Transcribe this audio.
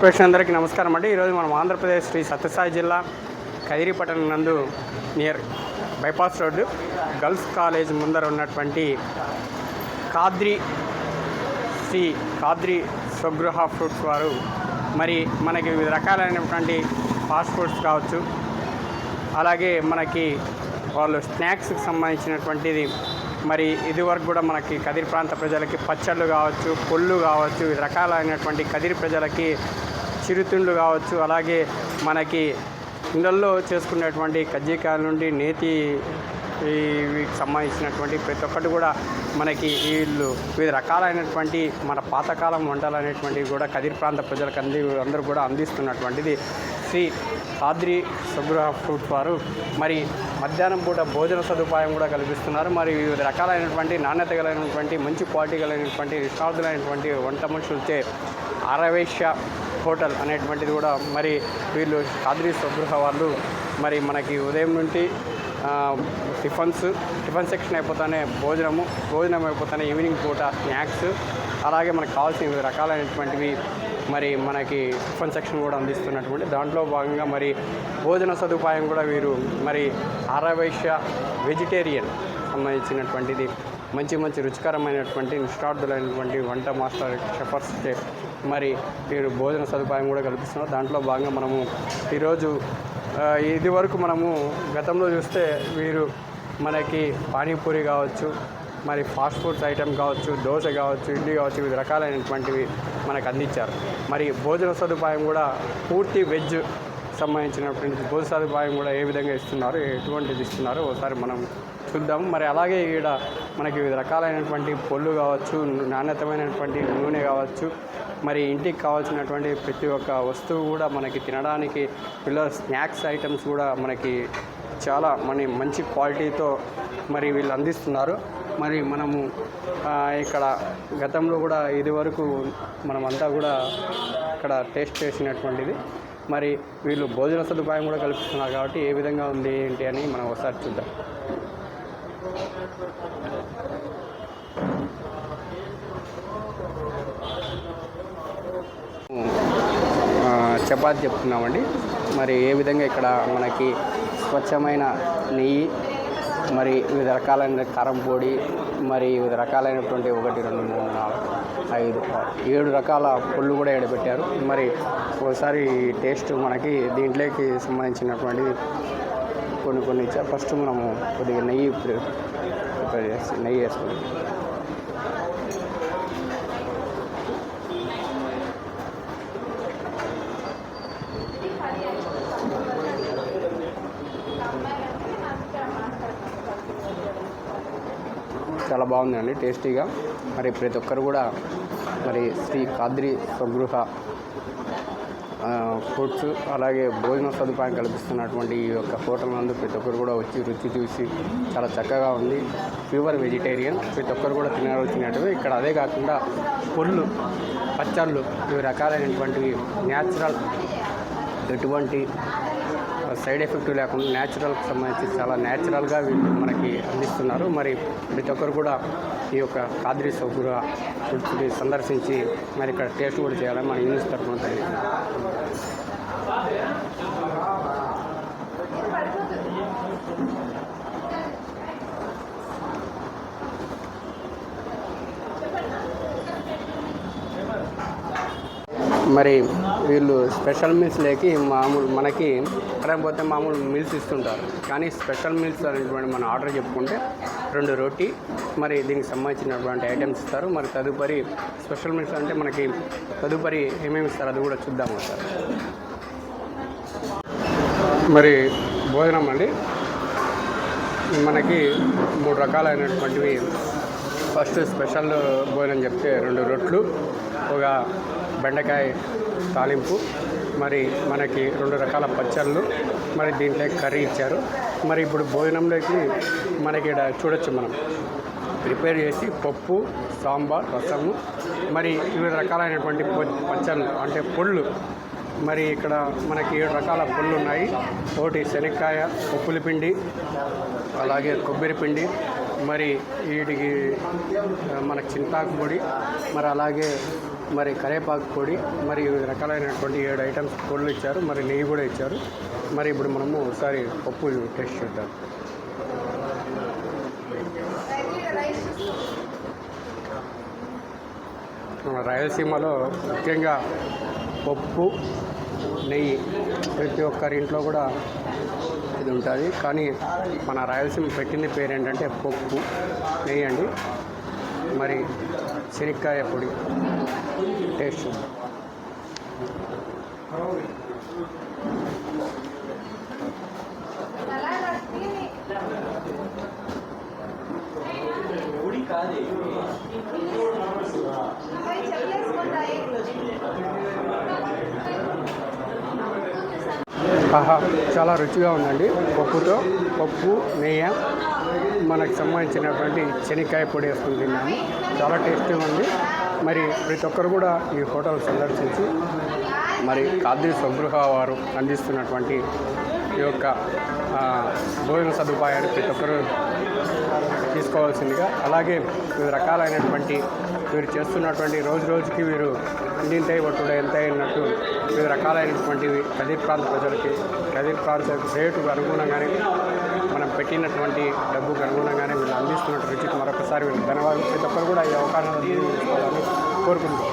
ప్రేక్షకులందరికీ నమస్కారం అండి. ఈరోజు మనం ఆంధ్రప్రదేశ్ శ్రీ సత్యసాయి జిల్లా కదిరిపట్టణం నందు near bypass road girls college ముందర ఉన్నటువంటి కాద్రి శ్రీ కాద్రి స్వగృహ ఫ్రూట్స్ వారు. మరి మనకి వివిధ రకాలైనటువంటి ఫాస్ట్ ఫుడ్స్ కావచ్చు అలాగే మనకి వాళ్ళు స్నాక్స్కి సంబంధించినటువంటిది. మరి ఇదివరకు కూడా మనకి కదిరి ప్రాంత ప్రజలకి పచ్చళ్ళు కావచ్చు పొళ్ళు కావచ్చు రకాలైనటువంటి కదిరి ప్రజలకి చిరుతిండ్లు కావచ్చు అలాగే మనకి ఇళ్ళల్లో చేసుకునేటువంటి కజ్జికాయల నుండి నేతి వీటికి సంబంధించినటువంటి ప్రతి ఒక్కటి కూడా మనకి వీళ్ళు వివిధ రకాలైనటువంటి మన పాతకాలం వంటలు అనేటువంటివి కూడా కదిరి ప్రాంత ప్రజలకు అంది అందరూ కూడా అందిస్తున్నటువంటిది శ్రీ ఆద్రి సుగ్రహ ఫ్రూట్ వారు. మరి మధ్యాహ్నం పూట భోజన సదుపాయం కూడా కల్పిస్తున్నారు. మరి వివిధ రకాలైనటువంటి నాణ్యత కలిగినటువంటి మంచి క్వాలిటీ కలిగినటువంటి నిష్ణాతులైనటువంటి వంట మనుషులచే ఆరవేశ్య హోటల్ అనేటువంటిది కూడా మరి వీళ్ళు కాద్రి స్వగృహ వాళ్ళు మరి మనకి ఉదయం నుండి టిఫన్స్ టిఫిన్ సెక్షన్ అయిపోతానే భోజనము భోజనం అయిపోతానే ఈవినింగ్ పూట స్నాక్స్ అలాగే మనకు కావాల్సిన వివిధ రకాలైనటువంటివి మరి మనకి టిఫిన్ సెక్షన్ కూడా అందిస్తున్నటువంటి దాంట్లో భాగంగా మరి భోజన సదుపాయం కూడా వీరు మరి ఆరవైశ్య వెజిటేరియన్ సంబంధించినటువంటిది మంచి మంచి రుచికరమైనటువంటి నిష్ణార్థులైనటువంటి వంట మాస్టర్ షెఫర్స్ మరి మీరు భోజన సదుపాయం కూడా కల్పిస్తున్నారు. దాంట్లో భాగంగా మనము ఈరోజు ఇది వరకు మనము గతంలో చూస్తే వీరు మనకి పానీపూరి కావచ్చు మరి ఫాస్ట్ ఫుడ్స్ ఐటమ్ కావచ్చు దోశ కావచ్చు ఇడ్లీ కావచ్చు వివిధ రకాలైనటువంటివి మనకు అందించారు. మరి భోజన సదుపాయం కూడా పూర్తి వెజ్ సంబంధించినటువంటి భోజన సదుపాయం కూడా ఏ విధంగా ఇస్తున్నారు ఎటువంటిది ఇస్తున్నారు ఒకసారి మనం చూద్దాం. మరి అలాగే ఇక్కడ మనకి వివిధ రకాలైనటువంటి పొళ్ళు కావచ్చు నాణ్యతమైనటువంటి నూనె కావచ్చు మరి ఇంటికి కావాల్సినటువంటి ప్రతి ఒక్క వస్తువు కూడా మనకి తినడానికి పిల్లల స్నాక్స్ ఐటమ్స్ కూడా మనకి చాలా మన మంచి క్వాలిటీతో మరి వీళ్ళు అందిస్తున్నారు. మరి మనము ఇక్కడ గతంలో కూడా ఇది వరకు మనమంతా కూడా ఇక్కడ టేస్ట్ చేసినటువంటిది. మరి వీళ్ళు భోజన సదుపాయం కూడా కల్పిస్తున్నారు కాబట్టి ఏ విధంగా ఉంది ఏంటి అని మనం ఒకసారి చూద్దాం. చపాతి చెప్తున్నామండి. మరి ఏ విధంగా ఇక్కడ మనకి స్వచ్ఛమైన నెయ్యి మరి వివిధ రకాలైన కారం పొడి మరి వివిధ రకాలైనటువంటి ఒకటి రెండు మూడు నాలుగు ఐదు ఏడు రకాల పళ్ళు కూడా ఎడబెట్టారు మరి ఒకసారి టేస్ట్ మనకి దీంట్లోకి సంబంధించినటువంటి కొన్ని కొన్ని ఫస్ట్ మనము కొద్దిగా నెయ్యి ప్రిపేర్ చేసి నెయ్యి వేసుకుంటాం చాలా బాగుందండి టేస్టీగా. మరి ప్రతి ఒక్కరు కూడా మరి శ్రీ కాద్రి స్వగృహ ఫుడ్స్ అలాగే భోజన సదుపాయం కల్పిస్తున్నటువంటి ఈ యొక్క హోటల్ నందు ప్రతి ఒక్కరు కూడా వచ్చి రుచి చూసి చాలా చక్కగా ఉంది. ప్యూవర్ వెజిటేరియన్ ప్రతి ఒక్కరు కూడా తినవచ్చినట్టుగా ఇక్కడ అదే కాకుండా పొళ్ళు పచ్చళ్ళు ఇవి రకాలైనటువంటివి న్యాచురల్ ఎటువంటి సైడ్ ఎఫెక్ట్ లేకుండా న్యాచురల్కి సంబంధించి చాలా న్యాచురల్గా వీళ్ళు మనకి అందిస్తున్నారు. మరి ప్రతి ఒక్కరు కూడా ఈ యొక్క కాద్రి సౌకర్య ఫుడ్స్ని సందర్శించి మరి ఇక్కడ టేస్ట్ కూడా చేయాలని మన యూనిస్ తరఫున మరి వీళ్ళు స్పెషల్ మీల్స్ లేకి మామూలు మనకి ఎక్కడికి పోతే మామూలు మీల్స్ ఇస్తుంటారు. కానీ స్పెషల్ మీల్స్ అనేటువంటి మనం ఆర్డర్ చెప్పుకుంటే రెండు రోటీ మరి దీనికి సంబంధించినటువంటి ఐటమ్స్ ఇస్తారు. మరి తదుపరి స్పెషల్ మీల్స్ అంటే మనకి తదుపరి ఏమేమి ఇస్తారు అది కూడా చూద్దాము సార్ మరి భోజనం అండి. మనకి మూడు రకాలైనటువంటివి ఫస్ట్ స్పెషల్ భోజనం చెప్తే రెండు రొట్లు ఒక బెండకాయ తాలింపు మరి మనకి రెండు రకాల పచ్చళ్ళు మరి దీంట్లో కర్రీ ఇచ్చారు. మరి ఇప్పుడు భోజనంలోకి మనకి ఇక్కడ చూడొచ్చు మనం. ప్రిపేర్ చేసి పప్పు సాంబార్ రసము మరి వివిధ రకాలైనటువంటి పచ్చళ్ళు అంటే పొళ్ళు. మరి ఇక్కడ మనకి ఏడు రకాల పళ్ళు ఉన్నాయి. ఒకటి శనక్కాయ ఉప్పుల పిండి అలాగే కొబ్బరి పిండి మరి వీటికి మనకు చింతాకు పొడి మరి అలాగే మరి కరేపాకు పొడి మరి వివిధ రకాలైనటువంటి ఏడు ఐటమ్స్ పొడులు ఇచ్చారు మరి నెయ్యి కూడా ఇచ్చారు. మరి ఇప్పుడు మనము ఒకసారి పప్పు టేస్ట్ చూద్దాం. మన రాయలసీమలో ముఖ్యంగా పప్పు నెయ్యి ప్రతి ఒక్కరి ఇంట్లో కూడా ఇది ఉంటుంది. కానీ మన రాయలసీమ పెట్టింది పేరు ఏంటంటే పప్పు. నెయ్యి అండి మరి శనక్కాయ పొడి. టేస్ట్ చూద్దాం. ఆహా చాలా రుచిగా ఉందండి. పప్పుతో పప్పు నెయ్యి మనకు సంబంధించినటువంటి శనక్కాయ పొడి వేసుకుని తిన్నాము. చాలా టేస్టీగా ఉంది. మరి ప్రతి ఒక్కరు కూడా ఈ హోటల్ సందర్శించి మరి కాద్రి స్వగృహ వారు అందిస్తున్నటువంటి ఈ యొక్క భోజన సదుపాయాన్ని ప్రతి ఒక్కరు తీసుకోవాల్సిందిగా. అలాగే వివిధ రకాలైనటువంటి వీరు చేస్తున్నటువంటి రోజు రోజుకి వీరు ఇంటింతై ఒట్టుడ ఎంత అయినట్టు వివిధ రకాలైనటువంటివి కదీర్ ప్రాంత ప్రజలకి కదీర్ ప్రాంత రేటుకు అనుగుణంగానే మనం పెట్టినటువంటి డబ్బుకు అనుగుణంగానే వీళ్ళు అందిస్తున్నట్టు రుచికి మరొకసారి వీళ్ళు ధన్యవాదాలు. ప్రతి ఒక్కరు కూడా ఈ అవకాశం తీసుకోవాలని కోరుకుంటున్నాం.